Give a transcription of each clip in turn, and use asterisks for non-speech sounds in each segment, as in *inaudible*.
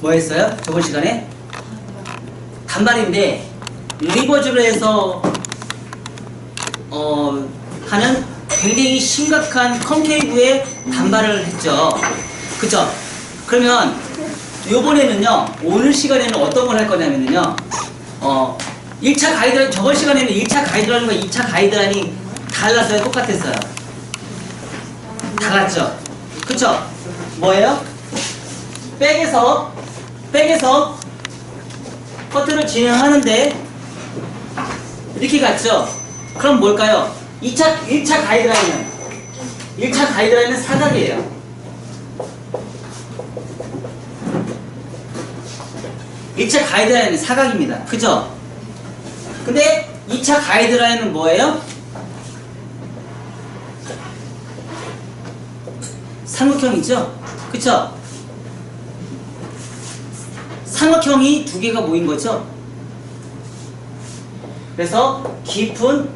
뭐 했어요? 저번 시간에? 단발인데 리버즈로 해서 어 하는 굉장히 심각한 컨케이브의 단발을 했죠. 그쵸? 그러면 요번에는요 오늘 시간에는 어떤 걸 할 거냐면요 어 1차 가이드라인 저번 시간에는 1차 가이드라인과 2차 가이드라인이 달랐어요 똑같았어요 달랐죠 그쵸 뭐예요 백에서 백에서 커트를 진행하는데 이렇게 갔죠 그럼 뭘까요 2차 1차 가이드라인은 1차 가이드라인은 사각이에요 1차 가이드라인은 사각입니다. 그죠? 근데 2차 가이드라인은 뭐예요? 삼각형이죠? 그쵸? 삼각형이 두 개가 모인 거죠? 그래서 깊은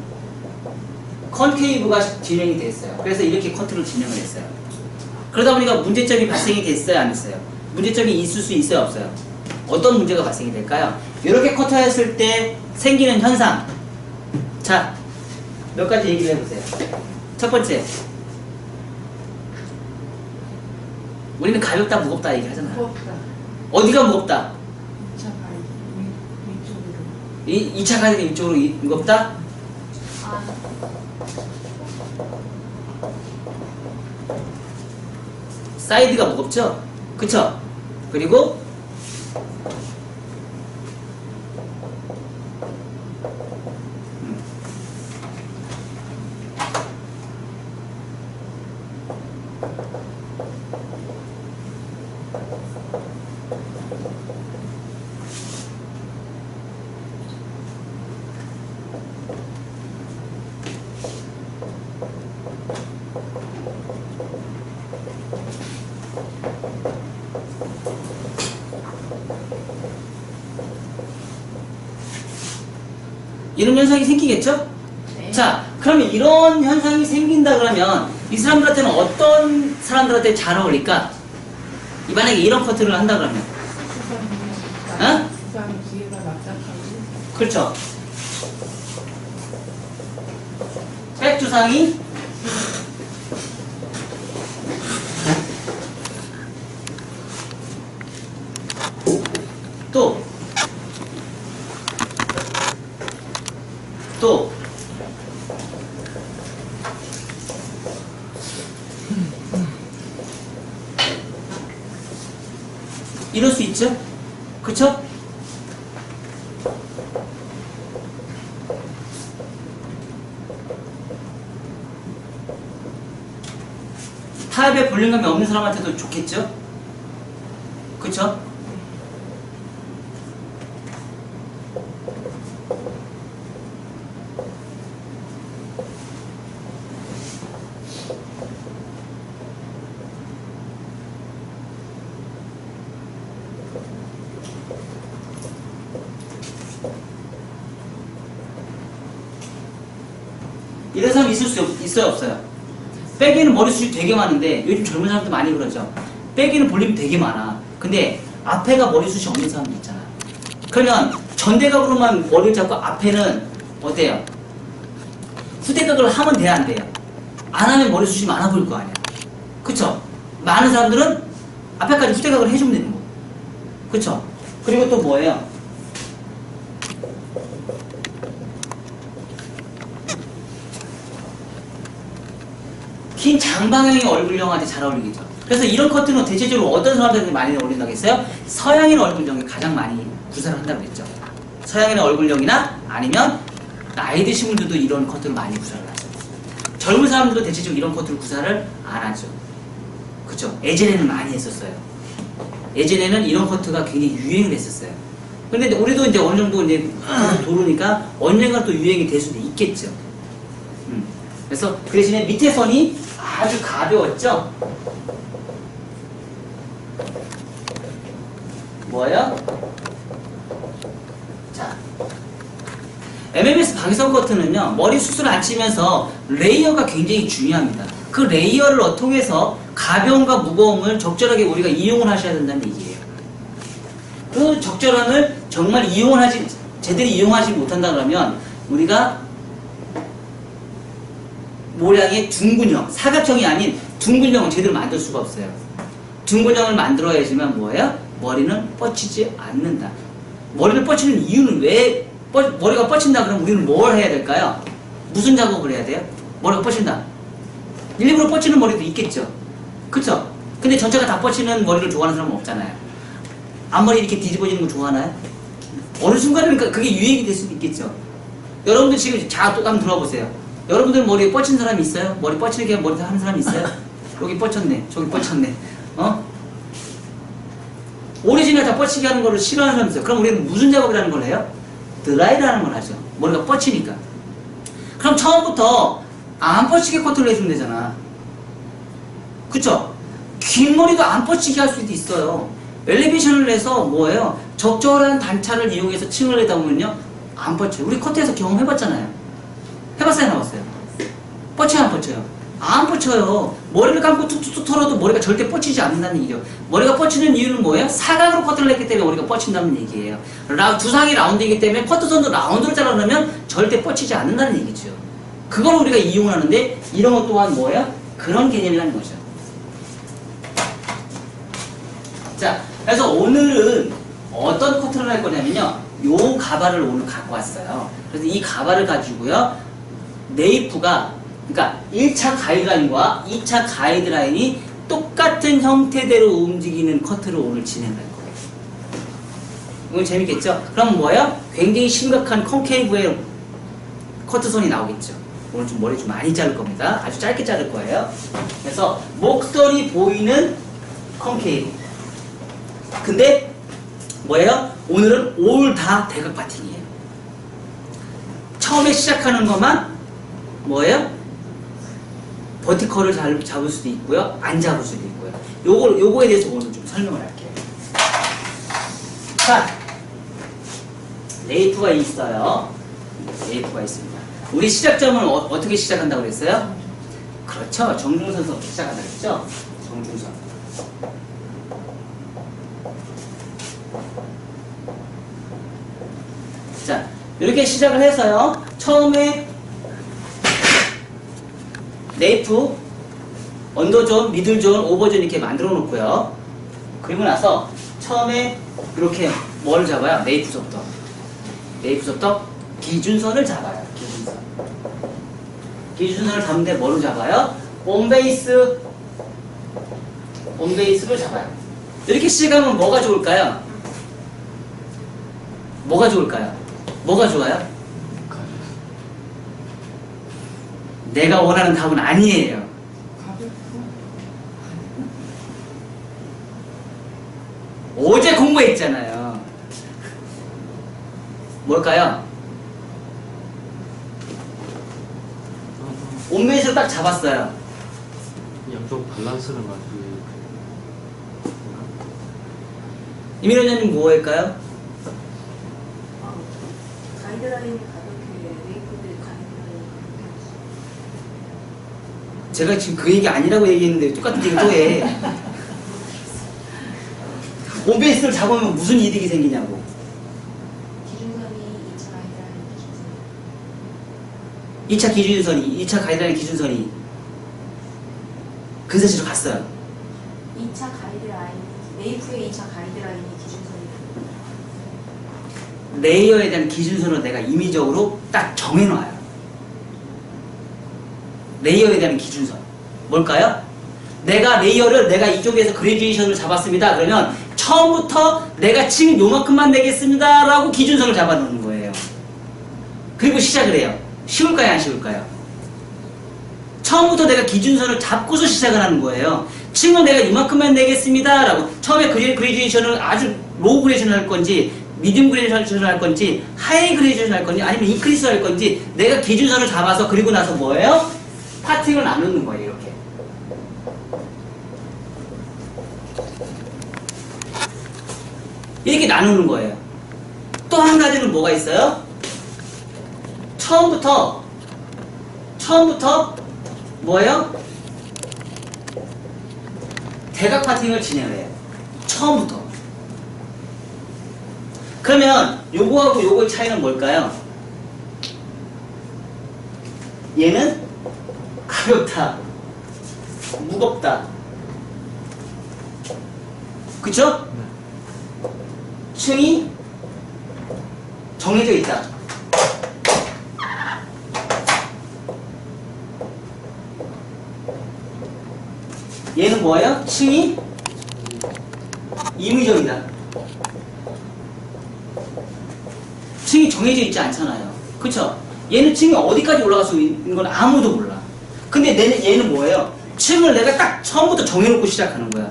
컨케이브가 진행이 됐어요. 그래서 이렇게 커트를 진행을 했어요. 그러다 보니까 문제점이 발생이 됐어요? 안 됐어요? 문제점이 있을 수 있어요? 없어요? 어떤 문제가 발생이 될까요? 이렇게 커트했을 때 생기는 현상. 자, 몇 가지 얘기를 해보세요. 첫 번째. 우리는 가볍다, 무겁다 얘기하잖아요. 무겁다. 어디가 무겁다? 2차 가이드 위쪽으로. 이 2차 가이드 이쪽으로 이- 무겁다? 아, 사이드가 무겁죠? 그쵸? 그리고 이런 현상이 생기겠죠? 네. 자, 그러면 이런 현상이 생긴다 그러면 이 사람들한테는 어떤 사람들한테 잘 어울릴까? 이 만약에 이런 커트를 한다 그러면 어? 그렇죠. 백 주상이 또 또. 이럴 수 있죠? 그쵸? 타입에 볼륨감이 없는 사람한테도 좋겠죠? 그쵸? 있을 수 없, 있어요 없어요? 빼기는 머리숱이 되게 많은데 요즘 젊은 사람들 많이 그러죠 빼기는 볼륨이 되게 많아 근데 앞에가 머리숱이 없는 사람도 있잖아 그러면 전대각으로만 머리를 잡고 앞에는 어때요? 후대각을 하면 돼야 안 돼요? 안 하면 머리숱이 많아 보일 거 아니야 그쵸? 많은 사람들은 앞에까지 후대각을 해주면 되는 거 그쵸? 그리고 또 뭐예요? 긴 장방향의 얼굴형한테 잘 어울리겠죠. 그래서 이런 커트는 대체적으로 어떤 사람들한테 많이 어울린다고 했어요? 서양인 얼굴형이 가장 많이 구사를 한다고 했죠. 서양인 얼굴형이나 아니면 나이 드신 분들도 이런 커트를 많이 구사를 하죠. 젊은 사람들도 대체적으로 이런 커트를 구사를 안 하죠. 그쵸? 예전에는 많이 했었어요. 예전에는 이런 커트가 굉장히 유행을 했었어요. 근데 우리도 이제 어느 정도 이제 도르니까 언젠가 또 유행이 될 수도 있겠죠. 음. 그래서 그 대신에 밑에 선이 아주 가벼웠죠? 뭐예요? 자, MMS 방위성 커트는요, 머리 숱을 안 치면서 레이어가 굉장히 중요합니다. 그 레이어를 통해서 가벼움과 무거움을 적절하게 우리가 이용을 하셔야 된다는 얘기예요. 그 적절함을 정말 이용하지 제대로 이용하지 못한다 그러면 우리가 모양의 둥근형, 사각형이 아닌 둥근형을 제대로 만들 수가 없어요. 둥근형을 만들어야지만 뭐예요? 머리는 뻗치지 않는다. 머리를 뻗치는 이유는 왜 뻗- 머리가 뻗친다 그러면 우리는 뭘 해야 될까요? 무슨 작업을 해야 돼요? 머리가 뻗친다. 일부러 뻗치는 머리도 있겠죠. 그쵸? 근데 전체가 다 뻗치는 머리를 좋아하는 사람은 없잖아요. 앞머리 이렇게 뒤집어지는 거 좋아하나요? 어느 순간은 그- 그게 유행이 될 수도 있겠죠. 여러분들 지금 자, 또 한번 들어보세요. 여러분들 머리에 뻗친 사람이 있어요? 머리 뻗치게 머리 하는 사람이 있어요? *laughs* 여기 뻗쳤네. 저기 뻗쳤네. 어? 오리지널 다 뻗치게 하는 거를 싫어하는 사람이 있어요. 그럼 우리는 무슨 작업이라는 걸 해요? 드라이라는 걸 하죠. 머리가 뻗치니까. 그럼 처음부터 안 뻗치게 커트를 해주면 되잖아. 그쵸? 긴 머리도 안 뻗치게 할 수도 있어요. 엘리베이션을 내서 뭐예요? 적절한 단차를 이용해서 층을 내다 보면요. 안 뻗쳐요. 우리 커트에서 경험해봤잖아요. 해봤어요? 안 해봤어요? 뻗쳐요? 안 뻗쳐요? 안 뻗쳐요. 머리를 감고 툭툭툭 털어도 머리가 절대 뻗치지 않는다는 얘기죠. 머리가 뻗치는 이유는 뭐예요? 사각으로 커트를 했기 때문에 머리가 뻗친다는 얘기예요. 라, 두상이 라운드이기 때문에 커트선도 라운드로 잘라놓으면 절대 뻗치지 않는다는 얘기죠. 그걸 우리가 이용을 하는데 이런 것 또한 뭐예요? 그런 개념이라는 거죠. 자, 그래서 오늘은 어떤 커트를 할 거냐면요. 요 가발을 오늘 갖고 왔어요. 그래서 이 가발을 가지고요. 네이프가, 그러니까 1차 가이드라인과 2차 가이드라인이 똑같은 형태대로 움직이는 커트를 오늘 진행할 거예요. 이건 재밌겠죠? 그럼 뭐예요? 굉장히 심각한 콘케이브의 커트선이 나오겠죠. 오늘 좀 머리 좀 많이 자를 겁니다. 아주 짧게 자를 거예요. 그래서 목선이 보이는 콘케이브. 근데 뭐예요? 오늘은 올 다 대각 파팅이에요. 처음에 시작하는 것만 뭐예요? 버티컬을 잘 잡을 수도 있고요. 안 잡을 수도 있고요. 요거, 요거에 대해서 오늘 좀 설명을 할게요. 자, 레이프가 있어요. 레이프가 있습니다. 우리 시작점은 어, 떻게 시작한다고 그랬어요? 그렇죠. 정중선부터 시작한다고 그랬죠? 정중선. 자, 이렇게 시작을 해서요. 처음에 네이프, 언더존, 미들존, 오버존 이렇게 만들어 놓고요. 그리고 나서 처음에 이렇게 뭘 잡아요? 네이프부터. 네이프부터 기준선을 잡아요. 기준선. 기준선을 잡는데 뭐로 잡아요? 온베이스, 온베이스를 잡아요. 이렇게 시작하면 뭐가 좋을까요? 뭐가 좋을까요? 뭐가 좋아요? 내가 원하는 답은 아니에요. 어제 공부했잖아요. 뭘까요? 온메이스를 딱 잡았어요. 양쪽 밸런스를 맞추기 이민호 원장님 뭐 할까요? 어, 가이드라인이 가볍게 레이코드 가이드라인이 가볍게 제가 지금 그 얘기 아니라고 얘기했는데 똑같은 얘기 또 해. 온베이스를 잡으면 무슨 이득이 생기냐고. 기준선이 2차 가이드라인 기준선 2차 기준선이, 2차 가이드라인 기준선이 근사시로 갔어요. 2차 가이드라인 네이프의 2차 가이드라인이 기준선이 레이어에 대한 기준선을 내가 임의적으로 딱 정해놔요. 레이어에 대한 기준선. 뭘까요? 내가 레이어를 내가 이쪽에서 그레듀에이션을 잡았습니다. 그러면 처음부터 내가 층 요만큼만 내겠습니다. 라고 기준선을 잡아놓는 거예요. 그리고 시작을 해요. 쉬울까요? 안 쉬울까요? 처음부터 내가 기준선을 잡고서 시작을 하는 거예요. 층은 내가 이만큼만 내겠습니다. 라고 처음에 그레- 그레듀에이션을 아주 로우 그레듀에이션을 할 건지 미디움 그레듀에이션을 할 건지 하이 그레듀에이션을 할 건지 아니면 인크리스 할 건지 내가 기준선을 잡아서 그리고 나서 뭐예요? 파팅을 나누는 거예요. 이렇게. 이렇게 나누는 거예요. 또 한 가지는 뭐가 있어요? 처음부터 처음부터 뭐예요? 대각 파팅을 진행을 해요. 처음부터. 그러면 요거하고 요거의 차이는 뭘까요? 얘는 가볍다, 무겁다. 그쵸? 네. 층이 정해져 있다. 얘는 뭐예요? 층이 임의적이다. 층이 정해져 있지 않잖아요. 그쵸? 얘는 층이 어디까지 올라갈 수 있는 건 아무도 몰라. 근데 얘는, 뭐예요? 층을 내가 딱 처음부터 정해놓고 시작하는 거야.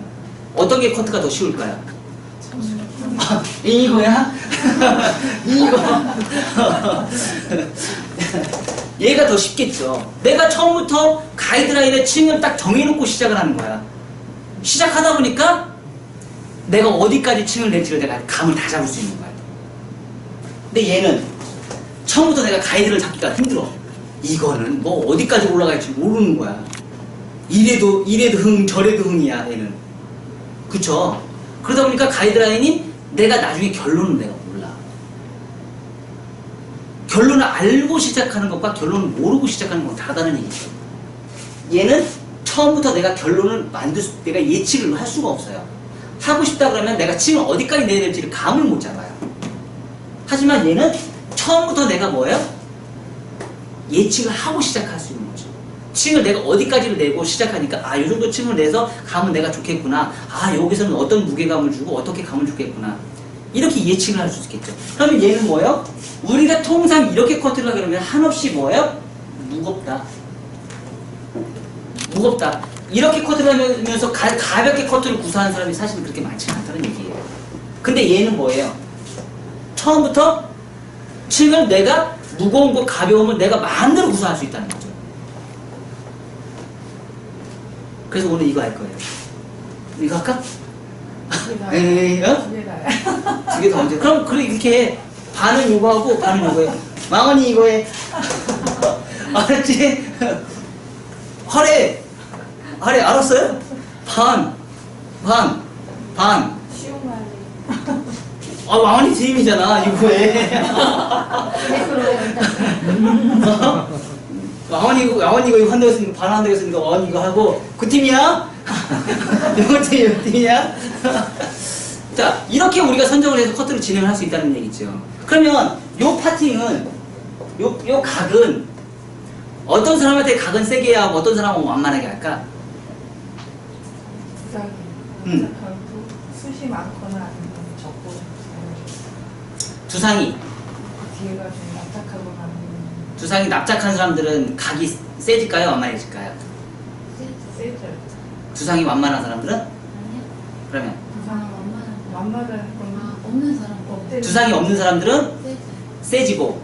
어떤 게 커트가 더 쉬울까요? 아, 이거야? *laughs* 이거. *laughs* 얘가 더 쉽겠죠. 내가 처음부터 가이드라인의 층을 딱 정해놓고 시작을 하는 거야. 시작하다 보니까 내가 어디까지 층을 낼지를 내가 감을 다 잡을 수 있는 거야. 근데 얘는 처음부터 내가 가이드를 잡기가 힘들어. 이거는 뭐 어디까지 올라갈지 모르는 거야. 이래도 이래도 흥 저래도 흥이야 얘는. 그쵸? 그러다 보니까 가이드라인이 내가 나중에 결론은 내가 몰라. 결론을 알고 시작하는 것과 결론을 모르고 시작하는 건 다르다는 얘기죠. 얘는 처음부터 내가 결론을 만들 수, 내가 예측을 할 수가 없어요. 하고 싶다 그러면 내가 층을 어디까지 내야 될지를 감을 못 잡아요. 하지만 얘는 처음부터 내가 뭐예요? 예측을 하고 시작할 수 있는 거죠. 층을 내가 어디까지를 내고 시작하니까 아, 이 정도 층을 내서 가면 내가 좋겠구나. 아, 여기서는 어떤 무게감을 주고 어떻게 가면 좋겠구나. 이렇게 예측을 할 수 있겠죠. 그러면 얘는 뭐예요? 우리가 통상 이렇게 커트를 하게 되면 한없이 뭐예요? 무겁다. 무겁다. 이렇게 커트를 하면서 가, 가볍게 커트를 구사하는 사람이 사실은 그렇게 많지 않다는 얘기예요. 근데 얘는 뭐예요? 처음부터 층을 내가 무거운 거 가벼움을 내가 마음대로 구사할 수 있다는 거죠. 그래서 오늘 이거 할 거예요. 이거 할까? 에이, 어? 두개 다야. 두개더 언제? 그럼 그래 이렇게 반은 이거 하고 반은 이거 해. 망언이 이거 해. *laughs* 알았지? 하래. 하래 알았어요? 반, 반, 반. 아 망언이 재임이잖아 이거 해. 왕원이 이거 왕원이 이거 한다고 했으니까 반 한다고 했으니까 왕원이 이거 하고 그 팀이야? 이거 팀 이거 팀이야? 자 이렇게 우리가 선정을 해서 커트를 진행을 할 수 있다는 얘기죠. 그러면 요 파팅은 요, 요 각은 어떤 사람한테 각은 세게 하고 어떤 사람은 완만하게 할까? 음. 숱이 많거나 두상이 뒤에가 좀 납작하고 가는 두상이 납작한 사람들은 각이 세질까요? 완만해질까요? 세죠. 두상이 완만한 사람들은? 아니야. 그러면 부상 완만한 건 아, 없는 사람. 없대. 두상이 없는 사람들은 세지. 세지고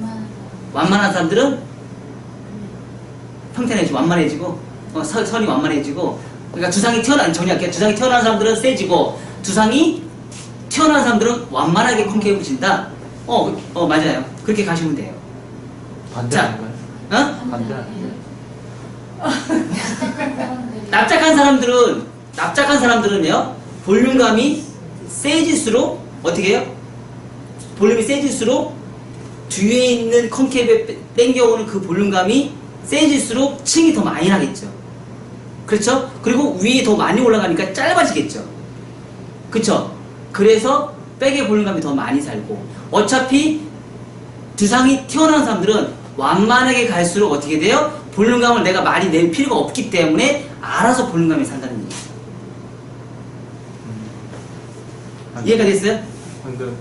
사람. 완만한 사람들은 평탄해지고 완만해지고 어, 선, 선이 완만해지고 그러니까 두상이 태어난 정리할게요 두상이 태어난 사람들은 세지고 두상이 태어난 사람들은 완만하게 콘케이브진다 어, 그- 어 맞아요 그렇게 가시면 돼요 반대 자. 아닌가요? 어? 반대 납작한 사람들이. *laughs* 납작한 사람들은 납작한 사람들은요 볼륨감이 세질수록 어떻게 해요? 볼륨이 세질수록 뒤에 있는 콘케이브에 빼- 땡겨오는 그 볼륨감이 세질수록 층이 더 많이 나겠죠. 그렇죠? 그리고 위에 더 많이 올라가니까 짧아지겠죠. 그렇죠? 그래서 백의 볼륨감이 더 많이 살고 어차피 두상이 튀어나온 사람들은 완만하게 갈수록 어떻게 돼요? 볼륨감을 내가 많이 낼 필요가 없기 때문에 알아서 볼륨감이 산다는 얘기죠. 음. 이해가 됐어요? 방금